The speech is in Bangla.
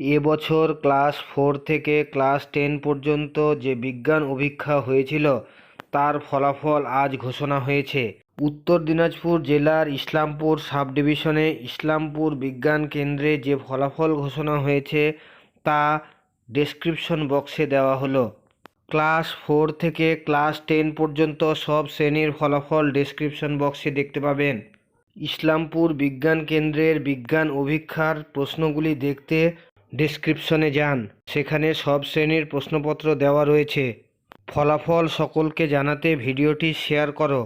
এবছর ক্লাস ফোর থেকে ক্লাস টেন পর্যন্ত যে বিজ্ঞান অভীক্ষা হয়েছিল, তার ফলাফল আজ ঘোষণা হয়েছে। উত্তর দিনাজপুর জেলার ইসলামপুর সাব ডিভিশনে ইসলামপুর বিজ্ঞান কেন্দ্রে যে ফলাফল ঘোষণা হয়েছে, তা ডেসক্রিপশন বক্সে দেওয়া হলো। ক্লাস ফোর থেকে ক্লাস টেন পর্যন্ত সব শ্রেণির ফলাফল ডেসক্রিপশন বক্সে দেখতে পাবেন। ইসলামপুর বিজ্ঞান কেন্দ্রের বিজ্ঞান অভীক্ষার প্রশ্নগুলি দেখতে ডেসক্রিপশনে যান। সেখানে সব শ্রেণির প্রশ্নপত্র দেওয়া রয়েছে। ফলাফল সকলকে জানাতে ভিডিওটি শেয়ার করো।